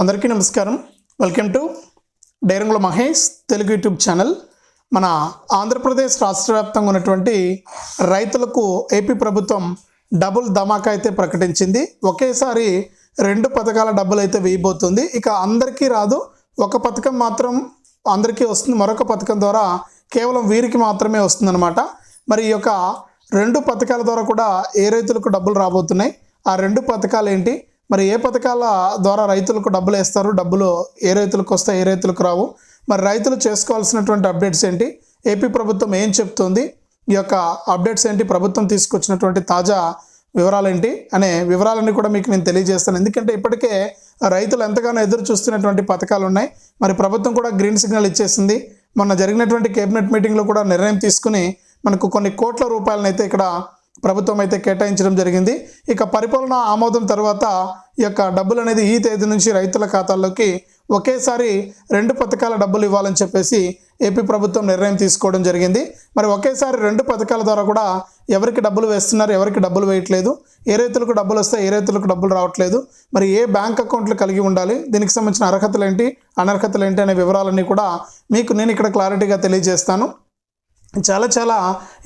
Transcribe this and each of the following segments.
అందరికీ నమస్కారం. Welcome to డైరంగుల మహేష్ తెలుగు యూట్యూబ్ ఛానల్. మన ఆంధ్రప్రదేశ్ రాష్ట్ర వ్యాప్తంగా ఉన్నటువంటి రైతులకు ఏపీ ప్రభుత్వం డబుల్ ధమాకా అయితే ప్రకటించింది. ఒకేసారి రెండు పథకాల డబ్బులు అయితే వేయబోతుంది. ఇక అందరికీ రాదు. ఒక పథకం మాత్రం అందరికీ వస్తుంది. మరొక పథకం ద్వారా కేవలం వీరికి మాత్రమే వస్తుందన్నమాట. మరి ఈ యొక్క రెండు పథకాల ద్వారా కూడా ఏ రైతులకు డబ్బులు రాబోతున్నాయి? ఆ రెండు పథకాలు ఏంటి? మరి ఏ పథకాల ద్వారా రైతులకు డబ్బులు వేస్తారు? డబ్బులు ఏ రైతులకు వస్తాయి? ఏ రైతులకు రావు? మరి రైతులు చేసుకోవాల్సినటువంటి అప్డేట్స్ ఏంటి? ఏపీ ప్రభుత్వం ఏం చెప్తుంది? ఈ యొక్క అప్డేట్స్ ఏంటి? ప్రభుత్వం తీసుకొచ్చినటువంటి తాజా వివరాలు ఏంటి అనే వివరాలన్నీ కూడా మీకు నేను తెలియజేస్తాను. ఎందుకంటే ఇప్పటికే రైతులు ఎంతగానో ఎదురు చూస్తున్నటువంటి పథకాలు ఉన్నాయి. మరి ప్రభుత్వం కూడా గ్రీన్ సిగ్నల్ ఇచ్చేసింది. మొన్న జరిగినటువంటి కేబినెట్ మీటింగ్లో కూడా నిర్ణయం తీసుకుని మనకు కొన్ని కోట్ల రూపాయలనైతే ఇక్కడ ప్రభుత్వం అయితే కేటాయించడం జరిగింది. ఇక పరిపాలన ఆమోదం తర్వాత ఈ యొక్క డబ్బులు అనేది ఈ తేదీ నుంచి రైతుల ఖాతాల్లోకి ఒకేసారి రెండు పథకాల డబ్బులు ఇవ్వాలని చెప్పేసి ఏపీ ప్రభుత్వం నిర్ణయం తీసుకోవడం జరిగింది. మరి ఒకేసారి రెండు పథకాల ద్వారా కూడా ఎవరికి డబ్బులు వేస్తున్నారు ఎవరికి డబ్బులు వేయట్లేదు ఏ రైతులకు డబ్బులు వస్తాయి ఏ రైతులకు డబ్బులు రావట్లేదు మరి ఏ బ్యాంక్ అకౌంట్లు కలిగి ఉండాలి దీనికి సంబంధించిన అర్హతలు ఏంటి అనర్హతలు ఏంటి అనే వివరాలన్నీ కూడా మీకు నేను ఇక్కడ క్లారిటీగా తెలియజేస్తాను. చాలా చాలా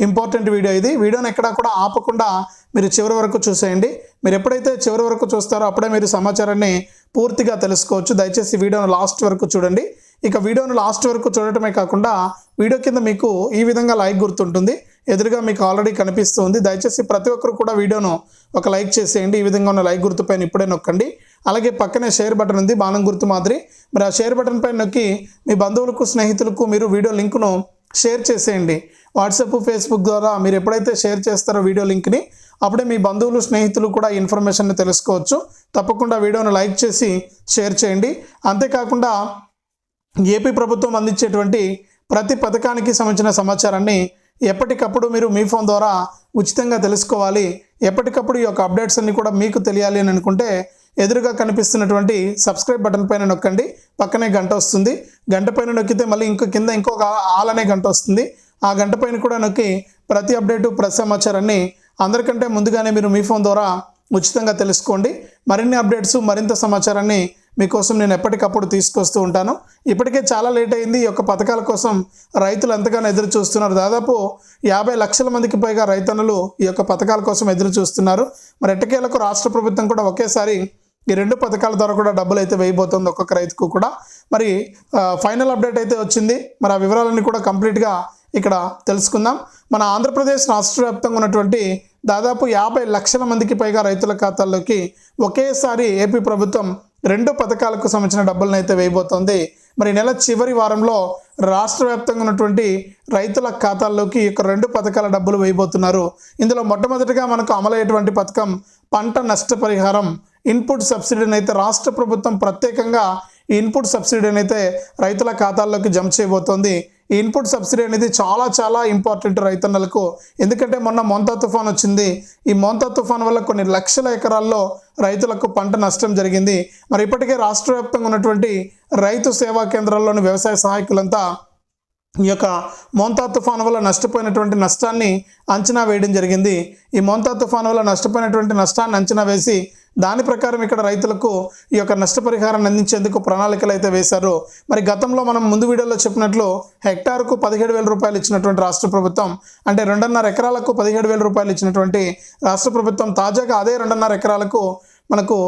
ఇంపార్టెంట్ వీడియో ఇది. వీడియోని ఎక్కడా కూడా ఆపకుండా మీరు చివరి వరకు చూసేయండి. మీరు ఎప్పుడైతే చివరి వరకు చూస్తారో అప్పుడే మీరు సమాచారాన్ని పూర్తిగా తెలుసుకోవచ్చు. దయచేసి వీడియోను లాస్ట్ వరకు చూడండి. ఇక వీడియోను లాస్ట్ వరకు చూడటమే కాకుండా వీడియో కింద మీకు ఈ విధంగా లైక్ గుర్తుంటుంది. ఎదురుగా మీకు ఆల్రెడీ కనిపిస్తుంది. దయచేసి ప్రతి ఒక్కరు కూడా వీడియోను ఒక లైక్ చేసేయండి. ఈ విధంగా ఉన్న లైక్ గుర్తు పైన ఇప్పుడే నొక్కండి. అలాగే పక్కనే షేర్ బటన్ ఉంది. బాణం గుర్తు మాదిరి. మరి ఆ షేర్ బటన్ పైన నొక్కి మీ బంధువులకు స్నేహితులకు మీరు వీడియో లింకును షేర్ చేసేయండి. వాట్సాప్ ఫేస్బుక్ ద్వారా మీరు ఎప్పుడైతే షేర్ చేస్తారో వీడియో లింక్ని అప్పుడే మీ బంధువులు స్నేహితులు కూడా ఈ ఇన్ఫర్మేషన్ని తెలుసుకోవచ్చు. తప్పకుండా వీడియోను లైక్ చేసి షేర్ చేయండి. అంతేకాకుండా ఏపీ ప్రభుత్వం అందించేటువంటి ప్రతి పథకానికి సంబంధించిన సమాచారాన్ని ఎప్పటికప్పుడు మీరు మీ ఫోన్ ద్వారా ఉచితంగా తెలుసుకోవాలి. ఎప్పటికప్పుడు ఈ యొక్క అప్డేట్స్ అన్ని కూడా మీకు తెలియాలి అని అనుకుంటే ఎదురుగా కనిపిస్తున్నటువంటి సబ్స్క్రైబ్ బటన్ పైన నొక్కండి. పక్కనే గంట వస్తుంది. గంట పైన నొక్కితే మళ్ళీ ఇంకో కింద ఇంకొక ఆల్ అనే గంట వస్తుంది. ఆ గంట పైన కూడా నొక్కి ప్రతి అప్డేటు ప్రతి సమాచారాన్ని అందరికంటే ముందుగానే మీరు మీ ఫోన్ ద్వారా ఉచితంగా తెలుసుకోండి. మరిన్ని అప్డేట్స్ మరింత సమాచారాన్ని మీకోసం నేను ఎప్పటికప్పుడు తీసుకొస్తూ ఉంటాను. ఇప్పటికే చాలా లేట్ అయింది. ఈ యొక్క పథకాల కోసం రైతులు ఎంతగానో ఎదురు చూస్తున్నారు. దాదాపు యాభై లక్షల మందికి పైగా రైతన్నులు ఈ యొక్క పథకాల కోసం ఎదురు చూస్తున్నారు. మరి ఎట్టకేలకు రాష్ట్ర ప్రభుత్వం కూడా ఒకేసారి ఈ రెండు పథకాల ద్వారా కూడా డబ్బులు అయితే వేయబోతుంది ఒక్కొక్క రైతుకు కూడా. మరి ఫైనల్ అప్డేట్ అయితే వచ్చింది. మరి ఆ వివరాలన్నీ కూడా కంప్లీట్గా ఇక్కడ తెలుసుకుందాం. మన ఆంధ్రప్రదేశ్ రాష్ట్ర వ్యాప్తంగా ఉన్నటువంటి దాదాపు యాభై లక్షల మందికి పైగా రైతుల ఖాతాల్లోకి ఒకేసారి ఏపీ ప్రభుత్వం రెండు పథకాలకు సంబంధించిన డబ్బులను అయితే వేయబోతోంది. మరి నెల చివరి వారంలో రాష్ట్ర వ్యాప్తంగా ఉన్నటువంటి రైతుల ఖాతాల్లోకి ఈ రెండు పథకాల డబ్బులు వేయబోతున్నారు. ఇందులో మొట్టమొదటిగా మనకు అమలయ్యేటువంటి పథకం పంట నష్టపరిహారం ఇన్పుట్ సబ్సిడీని అయితే రాష్ట్ర ప్రభుత్వం ప్రత్యేకంగా ఈ ఇన్పుట్ సబ్సిడీని అయితే రైతుల ఖాతాల్లోకి జమ చేయబోతోంది. ఈ ఇన్పుట్ సబ్సిడీ అనేది చాలా చాలా ఇంపార్టెంట్ రైతన్నలకు. ఎందుకంటే మొన్న మొంతా తుఫాన్ వచ్చింది. ఈ మొంతా తుఫాన్ వల్ల కొన్ని లక్షల ఎకరాల్లో రైతులకు పంట నష్టం జరిగింది. మరి ఇప్పటికే రాష్ట్ర వ్యాప్తంగా ఉన్నటువంటి రైతు సేవా కేంద్రాల్లోని వ్యవసాయ సహాయకులంతా ఈ యొక్క మోంతా తుఫాను వల్ల నష్టపోయినటువంటి నష్టాన్ని అంచనా వేయడం జరిగింది. ఈ మోంతా తుఫాను వల్ల నష్టపోయినటువంటి నష్టాన్ని అంచనా వేసి దాని ప్రకారం ఇక్కడ రైతులకు ఈ యొక్క నష్టపరిహారాన్ని అందించేందుకు ప్రణాళికలు అయితే వేశారు. మరి గతంలో మనం ముందు వీడియోలో చెప్పినట్లు హెక్టార్కు పదిహేడు వేల రూపాయలు ఇచ్చినటువంటి రాష్ట్ర ప్రభుత్వం అంటే రెండున్నర ఎకరాలకు పదిహేడు వేల రూపాయలు ఇచ్చినటువంటి రాష్ట్ర ప్రభుత్వం తాజాగా అదే రెండున్నర ఎకరాలకు మనకు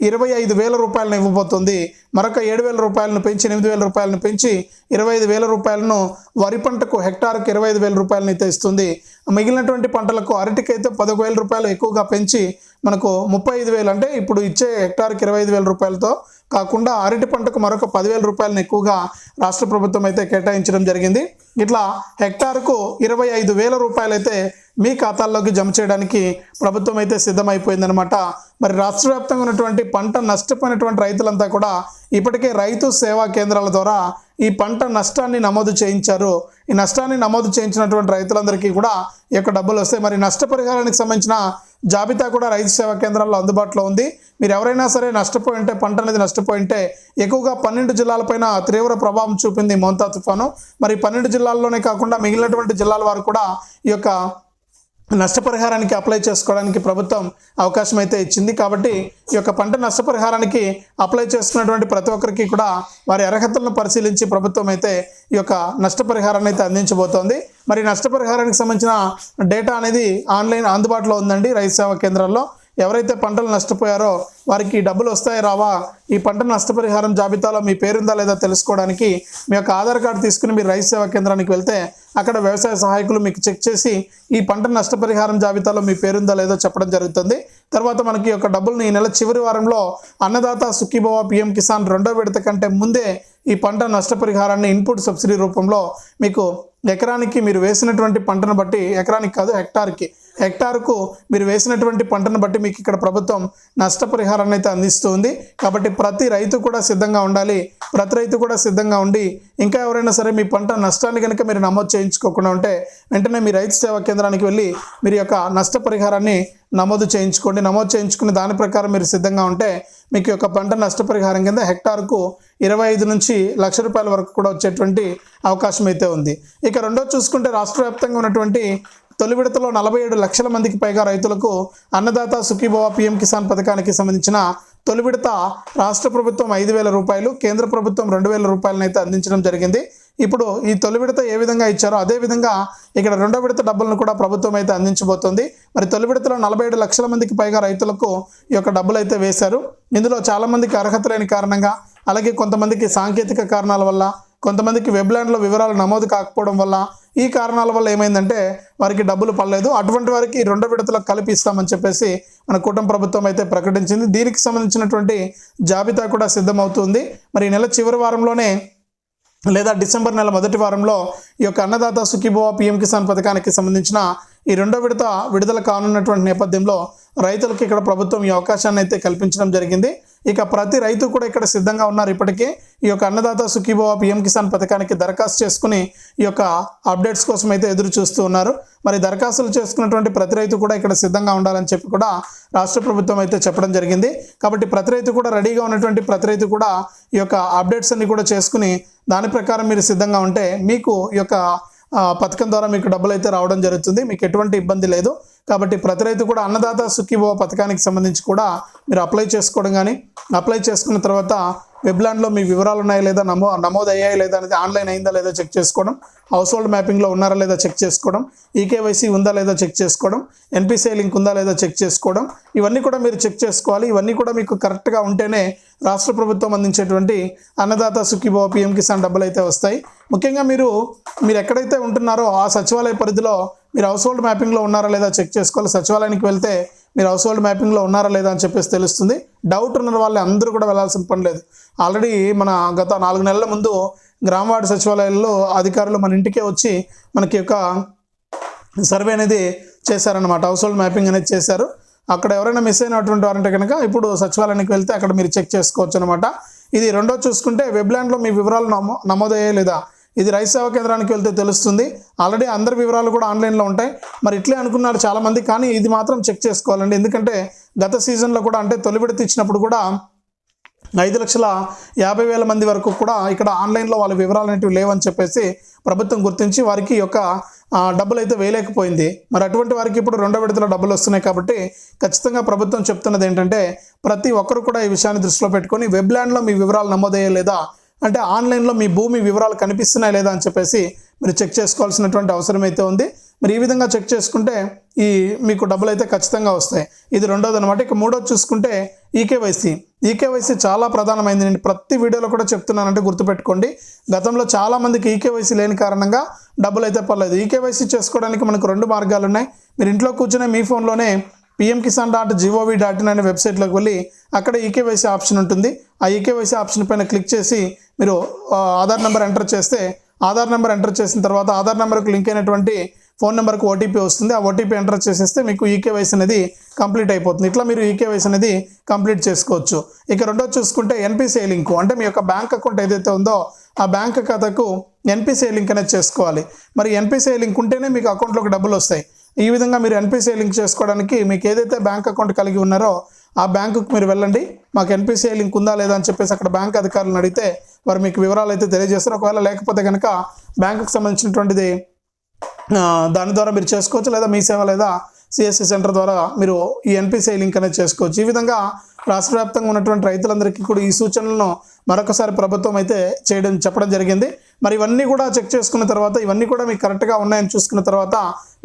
ఇరవై ఐదు వేల రూపాయలను ఇవ్వబోతుంది. మరొక ఏడు వేల రూపాయలను పెంచి ఎనిమిది వేల రూపాయలను పెంచి ఇరవై ఐదు వేల రూపాయలను వరి పంటకు హెక్టార్కు ఇరవై ఐదు వేల రూపాయలను అయితే ఇస్తుంది. మిగిలినటువంటి పంటలకు అరటికైతే పదొక వేల రూపాయలు ఎక్కువగా పెంచి మనకు ముప్పై ఐదు వేలు అంటే ఇప్పుడు ఇచ్చే హెక్టార్కి ఇరవై ఐదు వేల రూపాయలతో కాకుండా అరటి పంటకు మరొక పదివేల రూపాయలను ఎక్కువగా రాష్ట్ర ప్రభుత్వం అయితే కేటాయించడం జరిగింది. ఇట్లా హెక్టార్కు ఇరవై ఐదు వేల రూపాయలైతే మీ ఖాతాల్లోకి జమ చేయడానికి ప్రభుత్వం అయితే సిద్ధమైపోయిందనమాట మరి రాష్ట్ర వ్యాప్తంగా ఉన్నటువంటి పంట నష్టపోయినటువంటి రైతులంతా కూడా ఇప్పటికే రైతు సేవా కేంద్రాల ద్వారా ఈ పంట నష్టాన్ని నమోదు చేయించారు. ఈ నష్టాన్ని నమోదు చేయించినటువంటి రైతులందరికీ కూడా ఈ యొక్క డబ్బులు వస్తాయి. మరి నష్టపరిహారానికి సంబంధించిన జాబితా కూడా రైతు సేవా కేంద్రాల్లో అందుబాటులో ఉంది. మీరు ఎవరైనా సరే నష్టపోయి ఉంటే పంట అనేది నష్టపోయి ఉంటే ఎక్కువగా పన్నెండు జిల్లాలపైన తీవ్ర ప్రభావం చూపింది మోంతా తుఫాను. మరి పన్నెండు జిల్లాల్లోనే కాకుండా మిగిలినటువంటి జిల్లాల వారు కూడా ఈ యొక్క నష్టపరిహారానికి అప్లై చేసుకోవడానికి ప్రభుత్వం అవకాశం అయితే ఇచ్చింది. కాబట్టి ఈ యొక్క పంట నష్టపరిహారానికి అప్లై చేసుకున్నటువంటి ప్రతి ఒక్కరికి కూడా వారి అర్హతలను పరిశీలించి ప్రభుత్వం అయితే ఈ యొక్క నష్టపరిహారాన్ని అయితే అందించబోతోంది. మరి నష్టపరిహారానికి సంబంధించిన డేటా అనేది ఆన్లైన్ అందుబాటులో ఉందండి రైతు సేవా కేంద్రాల్లో. ఎవరైతే పంటలు నష్టపోయారో వారికి డబ్బులు వస్తాయి రావా? ఈ పంట నష్టపరిహారం జాబితాలో మీ పేరుందా లేదా తెలుసుకోవడానికి మీ యొక్క ఆధార్ కార్డు తీసుకుని మీరు రైతు సేవా కేంద్రానికి వెళ్తే అక్కడ వ్యవసాయ సహాయకులు మీకు చెక్ చేసి ఈ పంట నష్టపరిహారం జాబితాలో మీ పేరుందా లేదో చెప్పడం జరుగుతుంది. తర్వాత మనకి యొక్క డబ్బులను ఈ నెల చివరి వారంలో అన్నదాత సుఖీభవ పిఎం కిసాన్ రెండో విడత కంటే ముందే ఈ పంట నష్టపరిహారాన్ని ఇన్పుట్ సబ్సిడీ రూపంలో మీకు ఎకరానికి మీరు వేసినటువంటి పంటను బట్టి ఎకరానికి కాదు హెక్టార్కి హెక్టార్కు మీరు వేసినటువంటి పంటను బట్టి మీకు ఇక్కడ ప్రభుత్వం నష్టపరిహారాన్ని అయితే అందిస్తుంది. కాబట్టి ప్రతి రైతు కూడా సిద్ధంగా ఉండాలి. ప్రతి రైతు కూడా సిద్ధంగా ఉండి ఇంకా ఎవరైనా సరే మీ పంట నష్టాన్ని కనుక మీరు నమోదు చేయించుకోకుండా ఉంటే వెంటనే మీ రైతు సేవా కేంద్రానికి వెళ్ళి మీరు యొక్క నష్టపరిహారాన్ని నమోదు చేయించుకోండి. నమోదు చేయించుకుని దాని ప్రకారం మీరు సిద్ధంగా ఉంటే మీకు యొక్క పంట నష్టపరిహారం కింద హెక్టార్కు ఇరవై ఐదు నుంచి లక్ష రూపాయల వరకు కూడా వచ్చేటువంటి అవకాశం అయితే ఉంది. ఇక రెండో చూసుకుంటే రాష్ట్ర వ్యాప్తంగా ఉన్నటువంటి తొలి విడతలో నలభై ఏడు లక్షల మందికి పైగా రైతులకు అన్నదాత సుఖీభవ పిఎం కిసాన్ పథకానికి సంబంధించిన తొలి విడత రాష్ట్ర ప్రభుత్వం ఐదు వేల రూపాయలు కేంద్ర ప్రభుత్వం రెండు వేల రూపాయలనైతే అందించడం జరిగింది. ఇప్పుడు ఈ తొలి విడత ఏ విధంగా ఇచ్చారో అదే విధంగా ఇక్కడ రెండో విడత డబ్బులను కూడా ప్రభుత్వం అయితే అందించబోతోంది. మరి తొలి విడతలో నలభై ఏడు లక్షల మందికి పైగా రైతులకు ఈ యొక్క డబ్బులు అయితే వేశారు. ఇందులో చాలామందికి అర్హత లేని కారణంగా అలాగే కొంతమందికి సాంకేతిక కారణాల వల్ల కొంతమందికి వెబ్లాండ్లో వివరాలు నమోదు కాకపోవడం వల్ల ఈ కారణాల వల్ల ఏమైందంటే వారికి డబ్బులు పడలేదు. అటువంటి వారికి రెండో విడతలో కలిపి ఇస్తామని చెప్పేసి మన కూటమి ప్రభుత్వం అయితే ప్రకటించింది. దీనికి సంబంధించినటువంటి జాబితా కూడా సిద్ధమవుతుంది. మరి ఈ నెల చివరి వారంలోనే లేదా డిసెంబర్ నెల మొదటి వారంలో ఈ యొక్క అన్నదాత సుఖీభవ పిఎం కిసాన్ పథకానికి సంబంధించిన ఈ రెండో విడత విడుదల కానున్నటువంటి నేపథ్యంలో రైతులకు ఇక్కడ ప్రభుత్వం ఈ అవకాశాన్ని అయితే కల్పించడం జరిగింది. ఇక ప్రతి రైతు కూడా ఇక్కడ సిద్ధంగా ఉన్నారు ఇప్పటికే. ఈ యొక్క అన్నదాత సుఖీభవ పిఎం కిసాన్ పథకానికి దరఖాస్తు చేసుకుని ఈ యొక్క అప్డేట్స్ కోసం అయితే ఎదురు చూస్తూ ఉన్నారు. మరి దరఖాస్తులు చేసుకున్నటువంటి ప్రతి రైతు కూడా ఇక్కడ సిద్ధంగా ఉండాలని చెప్పి కూడా రాష్ట్ర ప్రభుత్వం అయితే చెప్పడం జరిగింది. కాబట్టి ప్రతి రైతు కూడా రెడీగా ఉన్నటువంటి ప్రతి రైతు కూడా ఈ యొక్క అప్డేట్స్ అన్ని కూడా చేసుకుని దాని ప్రకారం మీరు సిద్ధంగా ఉంటే మీకు ఈ యొక్క పథకం ద్వారా మీకు డబ్బులు అయితే రావడం జరుగుతుంది. మీకు ఎటువంటి ఇబ్బంది లేదు. కాబట్టి ప్రతి రైతు కూడా అన్నదాత సుఖీభవ పథకానికి సంబంధించి కూడా మీరు అప్లై చేసుకోవడం కానీ అప్లై చేసుకున్న తర్వాత వెబ్లాండ్లో మీ వివరాలు ఉన్నాయా లేదా నమో నమోదు అయ్యాయి లేదా అనేది ఆన్లైన్ అయిందా లేదా చెక్ చేసుకోవడం హౌస్ హోల్డ్ మ్యాపింగ్లో ఉన్నారా లేదా చెక్ చేసుకోవడం ఈకేవైసీ ఉందా లేదా చెక్ చేసుకోవడం ఎన్పిసిఐ లింక్ ఉందా లేదా చెక్ చేసుకోవడం ఇవన్నీ కూడా మీరు చెక్ చేసుకోవాలి. ఇవన్నీ కూడా మీకు కరెక్ట్గా ఉంటేనే రాష్ట్ర ప్రభుత్వం అందించేటువంటి అన్నదాత సుఖీభవ పిఎం కిసాన్ డబ్బులు అయితే వస్తాయి. ముఖ్యంగా మీరు మీరు ఎక్కడైతే ఉంటున్నారో ఆ సచివాలయ పరిధిలో మీరు హౌస్ హోల్డ్ మ్యాపింగ్లో ఉన్నారా లేదా చెక్ చేసుకోవాలి. సచివాలయానికి వెళ్తే మీరు హౌస్ హోల్డ్ మ్యాపింగ్లో ఉన్నారా లేదా అని చెప్పేసి తెలుస్తుంది. డౌట్ ఉన్న వాళ్ళు అందరూ కూడా వెళ్ళాల్సిన పని లేదు. ఆల్రెడీ మన గత నాలుగు నెలల ముందు గ్రామ సచివాలయాల్లో అధికారులు మన ఇంటికే వచ్చి మనకి యొక్క సర్వే అనేది చేశారనమాట హౌస్ హోల్డ్ మ్యాపింగ్ అనేది చేశారు. అక్కడ ఎవరైనా మిస్ అయినటువంటి వారంటే కనుక ఇప్పుడు సచివాలయానికి వెళ్తే అక్కడ మీరు చెక్ చేసుకోవచ్చు అనమాట ఇది రెండో చూసుకుంటే వెబ్లాండ్లో మీ వివరాలు నమో నమోదయ్యే లేదా? ఇది రైతు సేవా కేంద్రానికి వెళ్తే తెలుస్తుంది. ఆల్రెడీ అందరి వివరాలు కూడా ఆన్లైన్లో ఉంటాయి. మరి ఇట్లే అనుకున్నారు చాలామంది కానీ ఇది మాత్రం చెక్ చేసుకోవాలండి. ఎందుకంటే గత సీజన్లో కూడా అంటే తొలి విడత ఇచ్చినప్పుడు కూడా ఐదు లక్షల యాభై వేల మంది వరకు కూడా ఇక్కడ ఆన్లైన్లో వాళ్ళ వివరాలు అనేవి లేవని చెప్పేసి ప్రభుత్వం గుర్తించి వారికి యొక్క డబ్బులు అయితే వేయలేకపోయింది. మరి అటువంటి వారికి ఇప్పుడు రెండో విడతలో డబ్బులు వస్తున్నాయి కాబట్టి ఖచ్చితంగా ప్రభుత్వం చెప్తున్నది ఏంటంటే ప్రతి ఒక్కరు కూడా ఈ విషయాన్ని దృష్టిలో పెట్టుకొని వెబ్లాండ్లో మీ వివరాలు నమోదయ్యే లేదా అంటే ఆన్లైన్లో మీ భూమి వివరాలు కనిపిస్తున్నాయి లేదా అని చెప్పేసి మీరు చెక్ చేసుకోవాల్సినటువంటి అవసరం అయితే ఉంది. మరి ఈ విధంగా చెక్ చేసుకుంటే ఈ మీకు డబ్బులు అయితే ఖచ్చితంగా వస్తాయి. ఇది రెండోది అనమాట ఇక మూడోది చూసుకుంటే ఈకేవైసీ. ఈకేవైసీ చాలా ప్రధానమైంది. నేను ప్రతి వీడియోలో కూడా చెప్తున్నానంటే గుర్తుపెట్టుకోండి. గతంలో చాలా మందికి ఈకేవైసీ లేని కారణంగా డబ్బులు అయితే పర్లేదు ఈకేవైసీ చేసుకోవడానికి మనకు రెండు మార్గాలు ఉన్నాయి మీరు ఇంట్లో కూర్చునే మీ ఫోన్లోనే PM Kisan dot G O V dot in అనే వెబ్సైట్లోకి వెళ్ళి అక్కడ ఈకేవైసీ ఆప్షన్ ఉంటుంది. ఆ ఈకేవైసీ ఆప్షన్ పైన క్లిక్ చేసి మీరు ఆధార్ నెంబర్ ఎంటర్ చేస్తే ఆధార్ నెంబర్ ఎంటర్ చేసిన తర్వాత ఆధార్ నెంబర్కి లింక్ అయినటువంటి ఫోన్ నెంబర్కి ఓటీపీ వస్తుంది. ఆ ఓటీపీ ఎంటర్ చేసేస్తే మీకు ఈకేవైసీ అనేది కంప్లీట్ అయిపోతుంది. ఇట్లా మీరు ఈకేవైసీ అనేది కంప్లీట్ చేసుకోవచ్చు. ఇక రెండో చూసుకుంటే ఎన్పిసిఐ లింకు. అంటే మీ యొక్క బ్యాంక్ అకౌంట్ ఏదైతే ఉందో ఆ బ్యాంక్ ఖాతాకు ఎన్పిసిఐ లింక్ అనేది చేసుకోవాలి. మరి ఎన్పిసిఐ లింక్ ఉంటేనే మీకు అకౌంట్లోకి డబ్బులు వస్తాయి. ఈ విధంగా మీరు ఎన్పిసిఐ లింక్ చేసుకోవడానికి మీకు ఏదైతే బ్యాంక్ అకౌంట్ కలిగి ఉన్నారో ఆ బ్యాంకుకు మీరు వెళ్ళండి. మాకు ఎన్పిసిఐ లింక్ ఉందా లేదా అని చెప్పేసి అక్కడ బ్యాంక్ అధికారులను అడిగితే వారు మీకు వివరాలు అయితే తెలియజేస్తారు. ఒకవేళ లేకపోతే కనుక బ్యాంకుకు సంబంధించినటువంటిది దాని ద్వారా మీరు చేసుకోవచ్చు. లేదా మీ సేవ లేదా సిఎస్సి సెంటర్ ద్వారా మీరు ఈ ఎన్పిసిఐ లింక్ అనేది చేసుకోవచ్చు. ఈ విధంగా రాష్ట్ర వ్యాప్తంగా ఉన్నటువంటి రైతులందరికీ కూడా ఈ సూచనలను మరొకసారి ప్రభుత్వం అయితే చేయడం చెప్పడం జరిగింది. మరి ఇవన్నీ కూడా చెక్ చేసుకున్న తర్వాత ఇవన్నీ కూడా మీకు కరెక్ట్గా ఉన్నాయని చూసుకున్న తర్వాత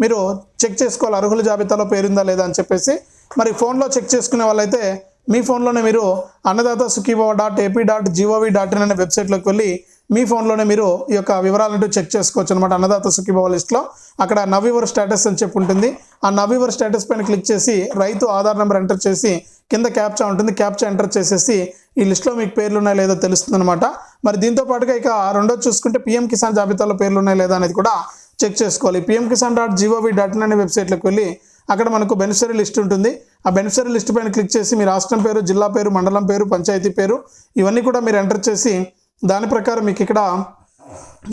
మీరు చెక్ చేసుకోవాలి అర్హుల జాబితాలో పేరుందా లేదా అని చెప్పేసి. మరి ఫోన్లో చెక్ చేసుకునే వాళ్ళైతే మీ ఫోన్లోనే మీరు Annadata Sukhibhava dot AP dot G O V dot in అనే వెబ్సైట్లోకి వెళ్ళి మీ ఫోన్లోనే మీరు ఈ యొక్క వివరాలను చెక్ చేసుకోవచ్చు అనమాట అన్నదాత సుఖీభవ లిస్ట్లో. అక్కడ నవ్వివర్ స్టేటస్ అని చెప్పి ఉంటుంది. ఆ నవ్వివర్ స్టేటస్ పైన క్లిక్ చేసి రైతు ఆధార్ నెంబర్ ఎంటర్ చేసి కింద క్యాప్చా ఉంటుంది. క్యాప్చా ఎంటర్ చేసేసి ఈ లిస్ట్లో మీకు పేర్లు ఉన్నాయో లేదో తెలుస్తుంది అనమాట మరి దీంతో పాటుగా ఇక రెండోది చూసుకుంటే పిఎం కిసాన్ జాబితాలో పేర్లు ఉన్నాయో లేదా అనేది కూడా చెక్ చేసుకోవాలి. PM Kisan dot G O V dot in అనే వెబ్సైట్లోకి వెళ్ళి అక్కడ మనకు బెనిఫిషరీ లిస్ట్ ఉంటుంది. ఆ బెనిఫిషరీ లిస్ట్ పైన క్లిక్ చేసి మీ రాష్ట్రం పేరు జిల్లా పేరు మండలం పేరు పంచాయతీ పేరు ఇవన్నీ కూడా మీరు ఎంటర్ చేసి దాని ప్రకారం మీకు ఇక్కడ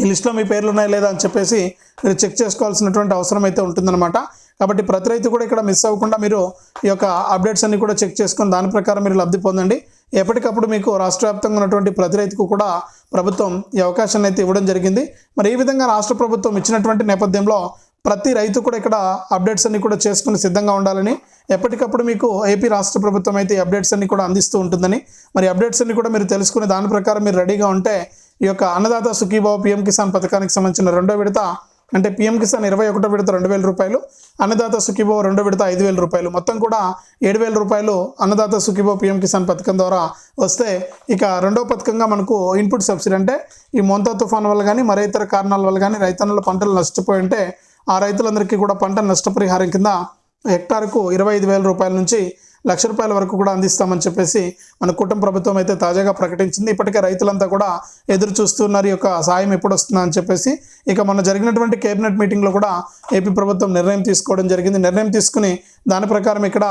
ఈ లిస్ట్లో మీ పేర్లు ఉన్నాయా లేదా అని చెప్పేసి మీరు చెక్ చేసుకోవాల్సినటువంటి అవసరం అయితే ఉంటుందన్నమాట. కాబట్టి ప్రతి రైతు కూడా ఇక్కడ మిస్ అవ్వకుండా మీరు ఈ యొక్క అప్డేట్స్ అన్ని కూడా చెక్ చేసుకొని దాని ప్రకారం మీరు లబ్ధి పొందండి. ఎప్పటికప్పుడు మీకు రాష్ట్ర వ్యాప్తంగా ఉన్నటువంటి ప్రతి రైతుకు కూడా ప్రభుత్వం ఈ అవకాశాన్ని అయితే ఇవ్వడం జరిగింది. మరి ఈ విధంగా రాష్ట్ర ప్రభుత్వం ఇచ్చినటువంటి నేపథ్యంలో ప్రతి రైతు కూడా ఇక్కడ అప్డేట్స్ అన్ని కూడా చేసుకుని సిద్ధంగా ఉండాలని ఎప్పటికప్పుడు మీకు ఏపీ రాష్ట్ర ప్రభుత్వం అయితే ఈ అప్డేట్స్ అన్ని కూడా అందిస్తూ ఉంటుందని మరి అప్డేట్స్ అన్ని కూడా మీరు తెలుసుకుని దాని ప్రకారం మీరు రెడీగా ఉంటే ఈ యొక్క అన్నదాత సుఖీభావ పిఎం కిసాన్ పథకానికి సంబంధించిన రెండో విడత అంటే పిఎం కిసాన్ ఇరవై ఒకటో విడత రెండు వేల రూపాయలు అన్నదాత సుఖీబో రెండో విడత ఐదు వేల రూపాయలు. మొత్తం కూడా ఏడు వేల రూపాయలు అన్నదాత సుఖీభావ పిఎం కిసాన్ పథకం ద్వారా వస్తే ఇక రెండో పథకంగా మనకు ఇన్పుట్ సబ్సిడీ అంటే ఈ మొంతా తుఫాన్ వల్ల కానీ మరే ఇతర కారణాల వల్ల కానీ రైతన్నుల పంటలు నష్టపోయి ఉంటే ఆ రైతులందరికీ కూడా పంట నష్టపరిహారం కింద హెక్టార్కు ఇరవై ఐదు వేల రూపాయల నుంచి లక్ష రూపాయల వరకు కూడా అందిస్తామని చెప్పేసి మన కుటుంబ ప్రభుత్వం అయితే తాజాగా ప్రకటించింది. ఇప్పటికే రైతులంతా కూడా ఎదురు చూస్తున్నారు. ఈ యొక్క సాయం ఎప్పుడు వస్తుందా అని చెప్పేసి ఇక మొన్న జరిగినటువంటి కేబినెట్ మీటింగ్లో కూడా ఏపీ ప్రభుత్వం నిర్ణయం తీసుకోవడం జరిగింది. నిర్ణయం తీసుకుని దాని ప్రకారం ఇక్కడ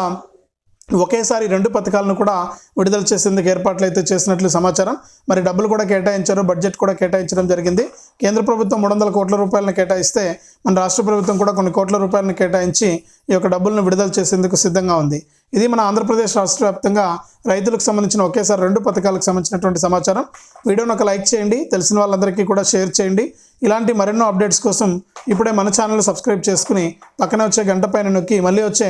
ఒకేసారి రెండు పథకాలను కూడా విడుదల చేసేందుకు ఏర్పాట్లు అయితే చేసినట్లు సమాచారం. మరి డబ్బులు కూడా కేటాయించారు బడ్జెట్ కూడా కేటాయించడం జరిగింది. కేంద్ర ప్రభుత్వం మూడు వందల కోట్ల రూపాయలను కేటాయిస్తే మన రాష్ట్ర ప్రభుత్వం కూడా కొన్ని కోట్ల రూపాయలను కేటాయించి ఈ యొక్క డబ్బులను విడుదల చేసేందుకు సిద్ధంగా ఉంది. ఇది మన ఆంధ్రప్రదేశ్ రాష్ట్ర వ్యాప్తంగా రైతులకు సంబంధించిన ఒకేసారి రెండు పథకాలకు సంబంధించినటువంటి సమాచారం. వీడియోను ఒక లైక్ చేయండి తెలిసిన వాళ్ళందరికీ కూడా షేర్ చేయండి. ఇలాంటి మరెన్నో అప్డేట్స్ కోసం ఇప్పుడే మన ఛానల్ సబ్స్క్రైబ్ చేసుకుని పక్కనే వచ్చే గంట పైన నొక్కి మళ్ళీ వచ్చే